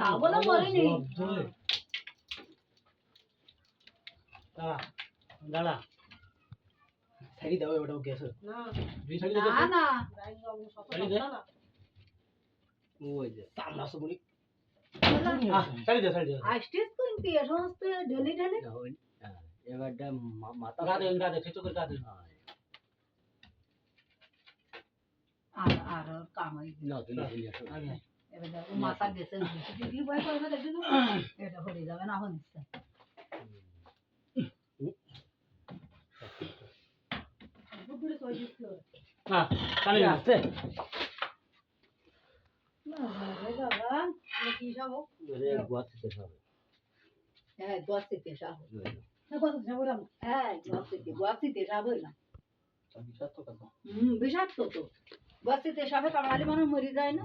তা বলে মরেনি দাঁড়া দাঁড়া ছাড়ি দাও ওটা গ্যাস দুই ছাড়ি না দাও না ওই যে আসো বলি দাও ছাড়ি দাও আসছিস তুই কি সমস্ত ঢেলি ঢেলি এবারটা মাথা গা দে ঠিক করে গা আর আর কামাই না আসো আগে এবার দেখো মাথা গেছে দিদি বয় করবে দেখি এটা হয়ে যাবে না হন হ্যাঁ হ্যাঁ হ্যাঁ বিষাক্ত তো। গছিতে সবে কামড়ালে মানুষ মরে যায় না।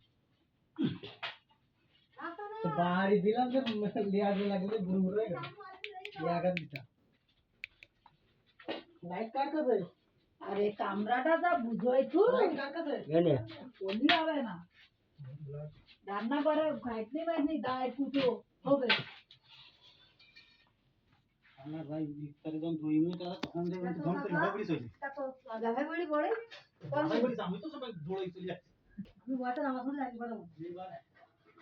বাড়ি দিলাম যে লিয়া দিয়ে লাগলে গুরু গুরু হয়ে গেল। লিয়া কাট দিতা। লাইট কার কাছে? अरे কামরাটা যা বুঝাই তো কার কাছে? এনে। বলি হবে না। রান্না করে খাইতে পারিনি দায় কুটো হবে। আমার ভাই ভিতরে যখন দুই মিনিট আর তখন দেখবেন ধন করে ভাবড়ি চলে গাভে বড়ি পড়ে। আমি বলি আমি তো সবাই দৌড়াই চলে যাচ্ছি আমি বয়টা আমার সাথে একবার এইবার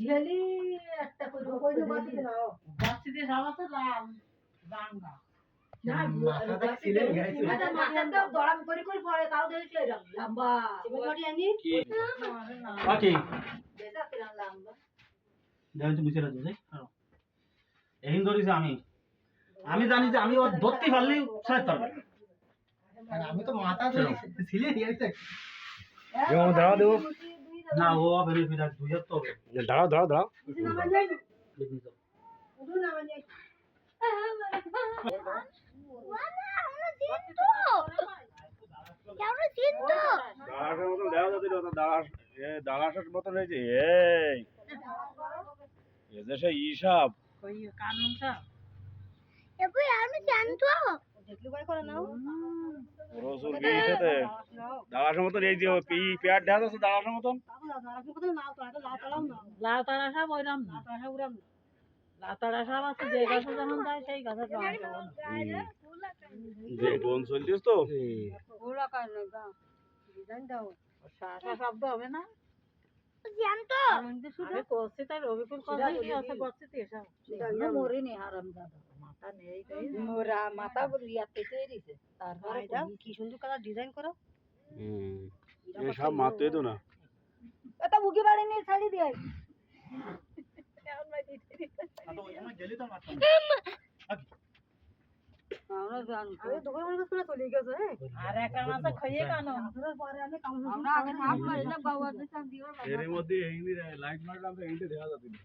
ঢেলি একটা লাল। কি আরে না। ওকে দেখেন তো বুঝে রাখো এই ধরিছে আমি। আমি জানি যে আমি ওর ধরতে পারলেই ছাড়তে পারবে আমি তো মাথা ধরে ছিলে দাঁড়াও দেবো। না ও বেরিয়ে ফিরে দুই হাত তো হবে। দাঁড়াও দাঁড়াও দাঁড়াও। কিছু না মানে দেখি দাঁড়া এ দেখলি ভাই করে নাও মতন এই যে পেয়ার দেখা যাচ্ছে দাঁড়ানোর মতন? লাল তারা শাক ওইরাম না। লাল তারা শাক আছে যে গাছে যেমন দেয় সেই। যে বোন চলছিস তো? শাসা শব্দ হবে না? আমি করছি তাই রবিকুল কথা আছে বাচ্চিতে শাক মরিনি হারাম দাদা মাথা নেই মোরা মাথা ইয়াতে তৈরিছে তারপরে কি সুন্দর কালার ডিজাইন করো। এই সব মারতে তো না। এটা মুখে বাড়ি নিয়ে ছাড়ি দিয়ে আমি দোকান বন্ধ করে চলে গেছে আর একটা মাথা খাইয়ে কানো। পরে আমি আমরা আগে সাফ করে বাবা দিতাম দিও এর মধ্যে এই লাইট মারলাম তো এইটা দেখা যাচ্ছে না।